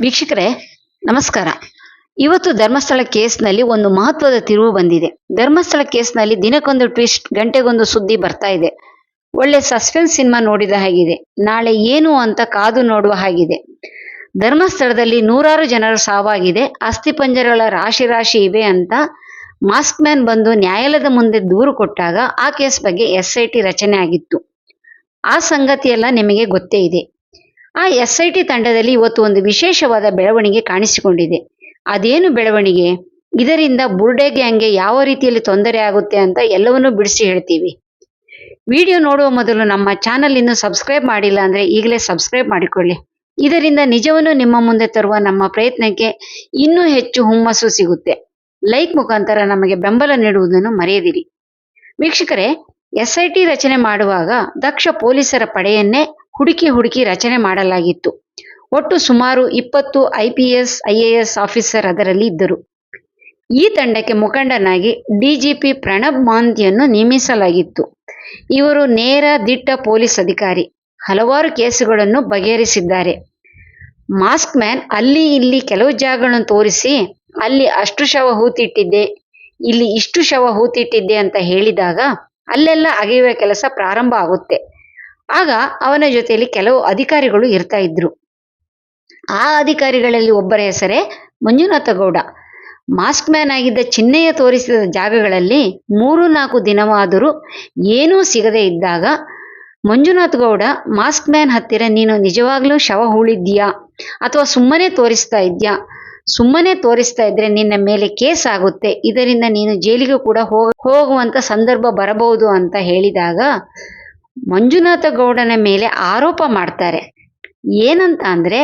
ವೀಕ್ಷಕರೇ, ನಮಸ್ಕಾರ. ಇವತ್ತು ಧರ್ಮಸ್ಥಳ ಕೇಸ್ನಲ್ಲಿ ಒಂದು ಮಹತ್ವದ ತಿರುವು ಬಂದಿದೆ. ಧರ್ಮಸ್ಥಳ ಕೇಸ್ನಲ್ಲಿ ದಿನಕ್ಕೊಂದು ಟ್ವಿಸ್ಟ್, ಗಂಟೆಗೊಂದು ಸುದ್ದಿ ಬರ್ತಾ ಇದೆ. ಒಳ್ಳೆ ಸಸ್ಪೆನ್ಸ್ ಸಿನಿಮಾ ನೋಡಿದ ಹಾಗಿದೆ. ನಾಳೆ ಏನು ಅಂತ ಕಾದು ನೋಡುವ ಹಾಗಿದೆ. ಧರ್ಮಸ್ಥಳದಲ್ಲಿ ನೂರಾರು ಜನರ ಸಾವಾಗಿದೆ. ಅಸ್ಥಿಪಂಜರಗಳ ರಾಶಿ ರಾಶಿ ಇವೆ ಅಂತ ಮಾಸ್ಕ್ ಮ್ಯಾನ್ ಬಂದು ನ್ಯಾಯಾಲಯದ ಮುಂದೆ ದೂರು ಕೊಟ್ಟಾಗ ಆ ಕೇಸ್ ಬಗ್ಗೆ ಎಸ್ ಐ ಟಿ ರಚನೆ ಆಗಿತ್ತು. ಆ ಸಂಗತಿಯೆಲ್ಲ ನಿಮಗೆ ಗೊತ್ತೇ ಇದೆ. ಆ ಎಸ್ ಐ ಟಿ ತಂಡದಲ್ಲಿ ಇವತ್ತು ಒಂದು ವಿಶೇಷವಾದ ಬೆಳವಣಿಗೆ ಕಾಣಿಸಿಕೊಂಡಿದೆ. ಅದೇನು ಬೆಳವಣಿಗೆ? ಇದರಿಂದ ಬುರ್ಡೆ ಗ್ಯಾಂಗ್ಗೆ ಯಾವ ರೀತಿಯಲ್ಲಿ ತೊಂದರೆ ಆಗುತ್ತೆ ಅಂತ ಎಲ್ಲವನ್ನೂ ಬಿಡಿಸಿ ಹೇಳ್ತೀವಿ. ವಿಡಿಯೋ ನೋಡುವ ಮೊದಲು ನಮ್ಮ ಚಾನಲ್ ಇನ್ನು ಸಬ್ಸ್ಕ್ರೈಬ್ ಮಾಡಿಲ್ಲ ಅಂದ್ರೆ ಈಗಲೇ ಸಬ್ಸ್ಕ್ರೈಬ್ ಮಾಡಿಕೊಳ್ಳಿ. ಇದರಿಂದ ನಿಜವನ್ನು ನಿಮ್ಮ ಮುಂದೆ ತರುವ ನಮ್ಮ ಪ್ರಯತ್ನಕ್ಕೆ ಇನ್ನೂ ಹೆಚ್ಚು ಹುಮ್ಮಸ್ಸು ಸಿಗುತ್ತೆ. ಲೈಕ್ ಮುಖಾಂತರ ನಮಗೆ ಬೆಂಬಲ ನೀಡುವುದನ್ನು ಮರೆಯದಿರಿ. ವೀಕ್ಷಕರೇ, ಎಸ್ ಐ ಟಿ ರಚನೆ ಮಾಡುವಾಗ ದಕ್ಷ ಪೊಲೀಸರ ಪಡೆಯನ್ನೇ ಹುಡುಕಿ ಹುಡುಕಿ ರಚನೆ ಮಾಡಲಾಗಿತ್ತು. ಒಟ್ಟು ಸುಮಾರು ಇಪ್ಪತ್ತು ಐಪಿಎಸ್ ಐಎಎಸ್ ಆಫೀಸರ್ ಅದರಲ್ಲಿ ಇದ್ದರು. ಈ ತಂಡಕ್ಕೆ ಮುಖಂಡನಾಗಿ ಡಿಜಿಪಿ ಪ್ರಣಬ್ ಮಾಂತಿಯನ್ನು ನೇಮಿಸಲಾಗಿತ್ತು. ಇವರು ನೇರ ದಿಟ್ಟ ಪೊಲೀಸ್ ಅಧಿಕಾರಿ, ಹಲವಾರು ಕೇಸುಗಳನ್ನು ಬಗೆಹರಿಸಿದ್ದಾರೆ. ಮಾಸ್ಕ್ ಮ್ಯಾನ್ ಅಲ್ಲಿ ಇಲ್ಲಿ ಕೆಲವು ಜಾಗಗಳನ್ನು ತೋರಿಸಿ, ಅಲ್ಲಿ ಅಷ್ಟು ಶವ ಹೂತಿಟ್ಟಿದ್ದೆ, ಇಲ್ಲಿ ಇಷ್ಟು ಶವ ಹೂತಿಟ್ಟಿದ್ದೆ ಅಂತ ಹೇಳಿದಾಗ ಅಲ್ಲೆಲ್ಲ ಅಗೆಯುವ ಕೆಲಸ ಪ್ರಾರಂಭ ಆಗುತ್ತೆ. ಆಗ ಅವನ ಜೊತೆಯಲ್ಲಿ ಕೆಲವು ಅಧಿಕಾರಿಗಳು ಇರ್ತಾ ಇದ್ರು. ಆ ಅಧಿಕಾರಿಗಳಲ್ಲಿ ಒಬ್ಬರ ಹೆಸರೇ ಮಂಜುನಾಥ ಗೌಡ. ಮಾಸ್ಕ್ ಮ್ಯಾನ್ ಆಗಿದ್ದ ಚಿನ್ನೆಯ ತೋರಿಸಿದ ಜಾಗಗಳಲ್ಲಿ ಮೂರು ನಾಲ್ಕು ದಿನವಾದರೂ ಏನೂ ಸಿಗದೇ ಇದ್ದಾಗ, ಮಂಜುನಾಥ್ ಗೌಡ, ಮಾಸ್ಕ್ ಮ್ಯಾನ್ ಹತ್ತಿರ ನೀನು ನಿಜವಾಗ್ಲೂ ಶವ ಹೂಳಿದ್ಯಾ ಅಥವಾ ಸುಮ್ಮನೆ ತೋರಿಸ್ತಾ ಇದ್ಯಾ ಸುಮ್ಮನೆ ತೋರಿಸ್ತಾ ಇದ್ರೆ ನಿನ್ನ ಮೇಲೆ ಕೇಸ್ ಆಗುತ್ತೆ. ಇದರಿಂದ ನೀನು ಜೈಲಿಗೆ ಕೂಡ ಹೋಗ, ಹೋಗುವಂತ ಸಂದರ್ಭ ಬರಬಹುದು ಅಂತ ಹೇಳಿದಾಗ ಮಂಜುನಾಥ ಗೌಡನ ಮೇಲೆ ಆರೋಪ ಮಾಡ್ತಾರೆ. ಏನಂತ ಅಂದ್ರೆ,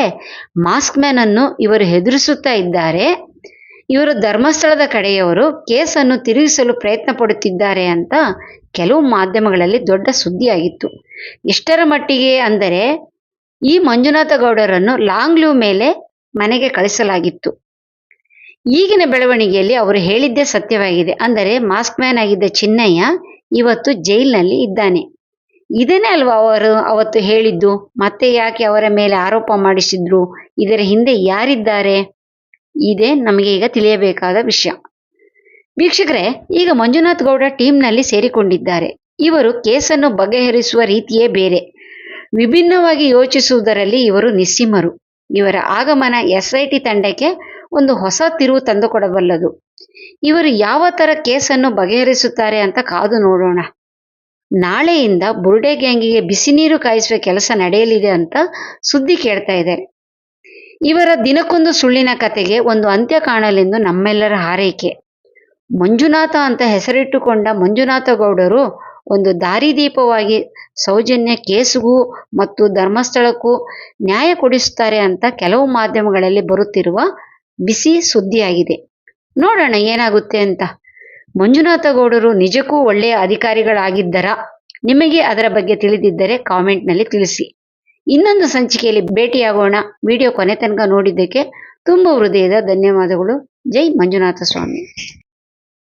ಮಾಸ್ಕ್ ಮ್ಯಾನ್ ಅನ್ನು ಇವರು ಹೆದರಿಸುತ್ತಾ ಇದ್ದಾರೆ. ಇವರು ಧರ್ಮಸ್ಥಳದ ಕಡೆಯವರು ಕೇಸನ್ನು ತಿರುಗಿಸಲು ಪ್ರಯತ್ನ ಪಡುತ್ತಿದ್ದಾರೆ ಅಂತ ಕೆಲವು ಮಾಧ್ಯಮಗಳಲ್ಲಿ ದೊಡ್ಡ ಸುದ್ದಿಯಾಗಿತ್ತು. ಎಷ್ಟರ ಮಟ್ಟಿಗೆ ಅಂದರೆ, ಈ ಮಂಜುನಾಥ ಗೌಡರನ್ನು ಲಾಂಗ್ ಲೂ ಮೇಲೆ ಮನೆಗೆ ಕಳಿಸಲಾಗಿತ್ತು. ಈಗಿನ ಬೆಳವಣಿಗೆಯಲ್ಲಿ ಅವರು ಹೇಳಿದ್ದೇ ಸತ್ಯವಾಗಿದೆ. ಅಂದರೆ, ಮಾಸ್ಕ್ ಮ್ಯಾನ್ ಆಗಿದ್ದ ಚಿನ್ನಯ್ಯ ಇವತ್ತು ಜೈಲಿನಲ್ಲಿ ಇದ್ದಾನೆ. ಇದನ್ನೇ ಅಲ್ವಾ ಅವರು ಅವತ್ತು ಹೇಳಿದ್ದು? ಮತ್ತೆ ಯಾಕೆ ಅವರ ಮೇಲೆ ಆರೋಪ ಮಾಡಿಸಿದ್ರು? ಇದರ ಹಿಂದೆ ಯಾರಿದ್ದಾರೆ? ಇದೇ ನಮಗೆ ಈಗ ತಿಳಿಯಬೇಕಾದ ವಿಷಯ. ವೀಕ್ಷಕರೇ, ಈಗ ಮಂಜುನಾಥ್ ಗೌಡ ಟೀಮ್ನಲ್ಲಿ ಸೇರಿಕೊಂಡಿದ್ದಾರೆ. ಇವರು ಕೇಸನ್ನು ಬಗೆಹರಿಸುವ ರೀತಿಯೇ ಬೇರೆ. ವಿಭಿನ್ನವಾಗಿ ಯೋಚಿಸುವುದರಲ್ಲಿ ಇವರು ನಿಸ್ಸೀಮರು. ಇವರ ಆಗಮನ ಎಸ್ ಐ ಟಿ ತಂಡಕ್ಕೆ ಒಂದು ಹೊಸ ತಿರುವು ತಂದುಕೊಡಬಲ್ಲದು. ಇವರು ಯಾವ ಥರ ಕೇಸನ್ನು ಬಗೆಹರಿಸುತ್ತಾರೆ ಅಂತ ಕಾದು ನೋಡೋಣ. ನಾಳೆಯಿಂದ ಬುರ್ಡೆ ಗ್ಯಾಂಗಿಗೆ ಬಿಸಿ ನೀರು ಕಾಯಿಸುವ ಕೆಲಸ ನಡೆಯಲಿದೆ ಅಂತ ಸುದ್ದಿ ಕೇಳ್ತಾ ಇದೆ. ಇವರ ದಿನಕ್ಕೊಂದು ಸುಳ್ಳಿನ ಕತೆಗೆ ಒಂದು ಅಂತ್ಯ ಕಾಣಲೆಂದು ನಮ್ಮೆಲ್ಲರ ಹಾರೈಕೆ. ಮಂಜುನಾಥ ಅಂತ ಹೆಸರಿಟ್ಟುಕೊಂಡ ಮಂಜುನಾಥ ಗೌಡರು ಒಂದು ದಾರಿದೀಪವಾಗಿ ಸೌಜನ್ಯ ಕೇಸುಗೂ ಮತ್ತು ಧರ್ಮಸ್ಥಳಕ್ಕೂ ನ್ಯಾಯ ಕೊಡಿಸುತ್ತಾರೆ ಅಂತ ಕೆಲವು ಮಾಧ್ಯಮಗಳಲ್ಲಿ ಬರುತ್ತಿರುವ ಬಿಸಿ ಸುದ್ದಿಯಾಗಿದೆ. ನೋಡೋಣ ಏನಾಗುತ್ತೆ ಅಂತ. ಮಂಜುನಾಥ ಗೌಡರು ನಿಜಕ್ಕೂ ಒಳ್ಳೆಯ ಅಧಿಕಾರಿಗಳಾಗಿದ್ದರ ನಿಮಗೆ ಅದರ ಬಗ್ಗೆ ತಿಳಿದಿದ್ದರೆ ಕಾಮೆಂಟ್ನಲ್ಲಿ ತಿಳಿಸಿ. ಇನ್ನೊಂದು ಸಂಚಿಕೆಯಲ್ಲಿ ಭೇಟಿಯಾಗೋಣ. ವಿಡಿಯೋ ಕೊನೆ ತನಕ ನೋಡಿದ್ದಕ್ಕೆ ತುಂಬ ಹೃದಯದ ಧನ್ಯವಾದಗಳು. ಜೈ ಮಂಜುನಾಥ ಸ್ವಾಮಿ.